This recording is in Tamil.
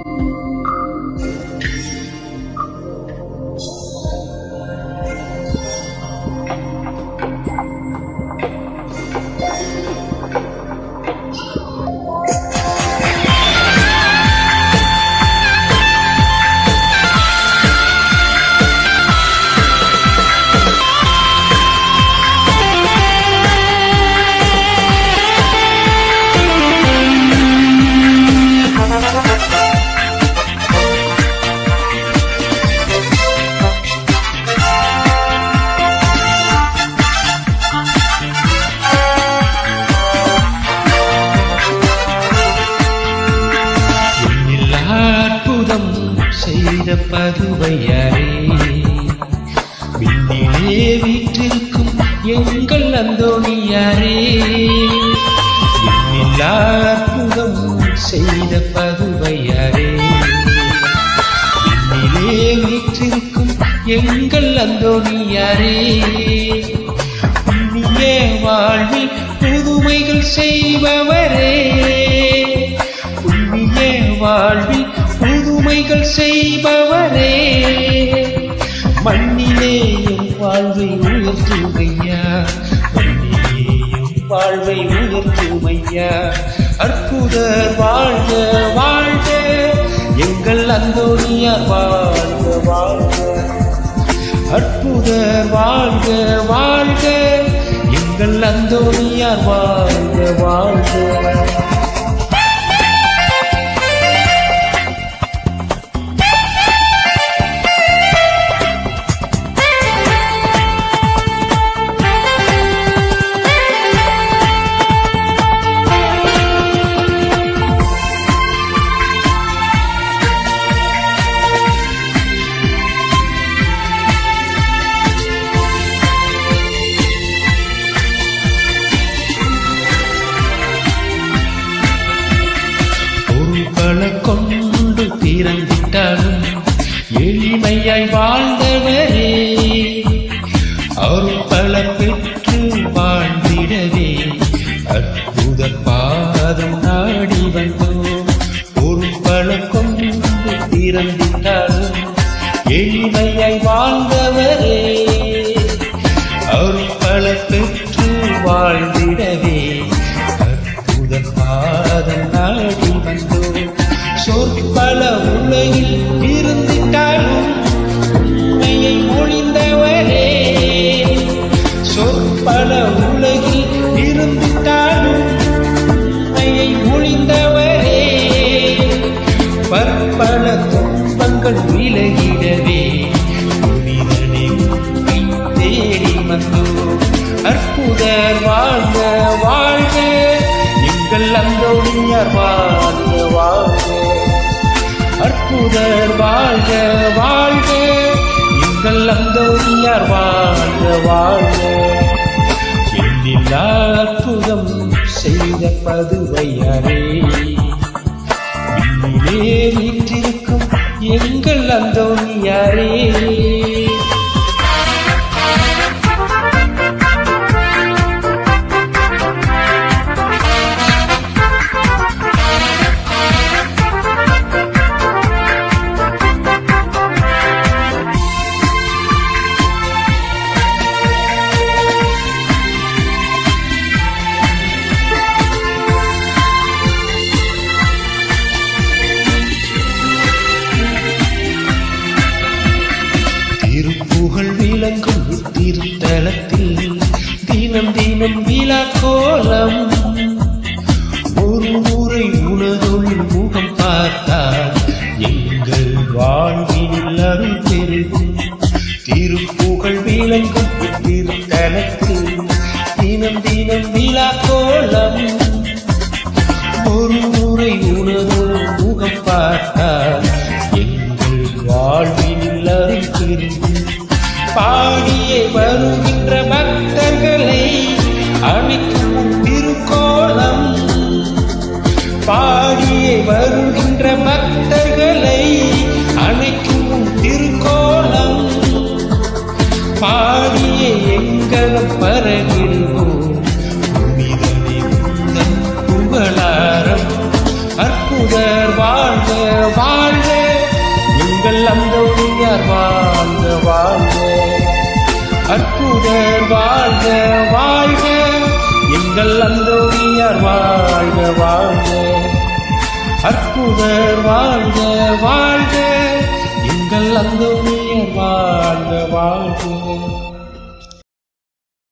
எண்ணில்லா செய்த பதுவையாரே விண்ணிலே வீற்றிருக்கும் எங்கள் அந்தோணியாரே. எண்ணில்லா அற்புதம் செய்த பதுவையாரே விண்ணிலே வீற்றிருக்கும் எங்கள் அந்தோணியாரே. புண்ணிய வாழ்வில் புதுமைகள் செய்பவரே. புண்ணிய வாழ்வில் செய்பவரே. மண்ணிலேயும் வாழ்வை உயர்த்துமையா மண்ணிலேயும் வாழ்வை உயர்த்துமையா அற்புதர் வாழ்க வாழ்க. எங்கள் அந்தோனியார் வாழ்க வாழ்க. அற்புதர் வாழ்க வாழ்க. எங்கள் அந்தோனியார் வாழ்க வாழ்க. அருட்பல பெற்று வாழ்ந்திடவே. அற்புத பாதம் நாடி வந்தோம். பொருட்பல கொண்டு பிறந்திட்டாலும் எளிமையாய் வாழ்ந்தவரே. அருட்பல பெற்று வாழ்ந்திடவே. எங்கள் அந்தோணியார் வாழ்க வாழ்க அற்புதர் வாழ்க வாழ்க எங்கள் அந்தோணியார் வாழ்க வாழ்க எண்ணில்லா அற்புதம் செய்த பதுவையாரே வீற்றிருக்கும் எங்கள் அந்தோணியாரே தினம் கோலம். ஒரு முறை உனதொழில் முகம் பார்த்தால் எங்கள் வாழ்வில் அருள் பெருகும் திருப்புகழ் விளங்கும் திருத்தலத்தில் தினம் தினம் விழா கோலம். ஒரு முறை உனதொரு முகம் பார்த்தால் எங்கள் வாழ்வில் அருகிருக்கும் பாடியே வருகின்ற பக்தர்கள் அணிக்கும் திருக்கோலம். பாடியே வருகின்ற பக்தர்களை அணைக்கும் திருக்கோலம். பாடியே எங்களும் பரகிடுவோம் புகழாரம். அற்புதர் வாழ்க வாழ்க. அந்தோணியார் வாழ்க வாழ்க. அற்புதர் வாழ்க வாழ்க. எங்கள் அந்தோனியார் வாழ்க வாழ்க. அற்புதர் வாழ்க வாழ்க. எங்கள் அந்தோனியார் வாழ்க வாழ்க.